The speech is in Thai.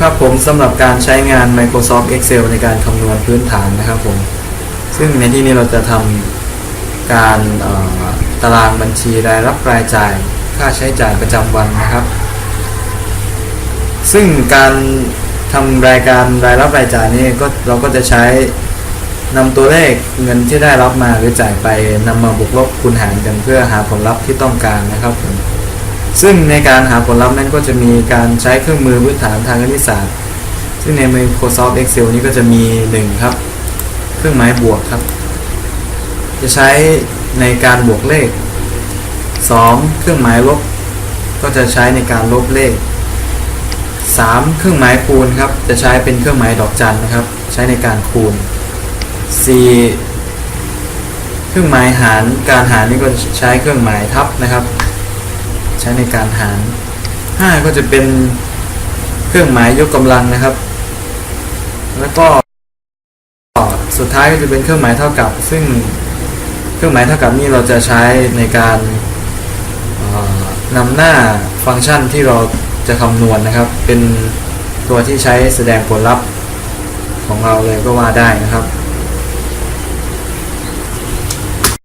ครับผมสำหรับการใช้งาน Microsoft Excel ในการคำนวณพื้นฐานนะครับผม ซึ่งในที่นี้เราจะทำการตารางบัญชีรายรับรายจ่าย ค่าใช้จ่ายประจำวันนะครับ ซึ่งการทำรายการรายรับรายจ่ายนี่ก็เราก็จะใช้นำตัวเลขเงินที่ได้รับมาหรือจ่ายไปนำมาบวกลบคูณหารกันเพื่อหาผลลัพธ์ที่ต้องการนะครับผม ซึ่งในการหาผลลัพธ์นั้นก็จะมีการใช้เครื่องมือพื้นฐานทางคณิตศาสตร์ ซึ่งใน Microsoft Excel นี้ก็จะมี 1 ครับ เครื่องหมายบวกครับ จะใช้ในการบวกเลข 2. เครื่องหมายลบ ก็จะใช้ในการลบเลข 3. เครื่องหมายคูณครับ จะใช้เป็นเครื่องหมายดอกจันนะครับ ใช้ในการคูณ 4. เครื่องหมายหาร การหารนี่ก็ใช้เครื่องหมายทับนะครับ ใช้ในการหาร 5 ก็จะเป็นเครื่องหมายยกกำลังนะครับ แล้วก็สุดท้ายก็จะเป็นเครื่องหมายเท่ากับ ซึ่งเครื่องหมายเท่ากับนี่เราจะใช้ในการนำหน้าฟังก์ชันที่เราจะคำนวณนะครับ เป็นตัวที่ใช้แสดงผลลัพธ์ของเราเลยก็ว่าได้นะครับ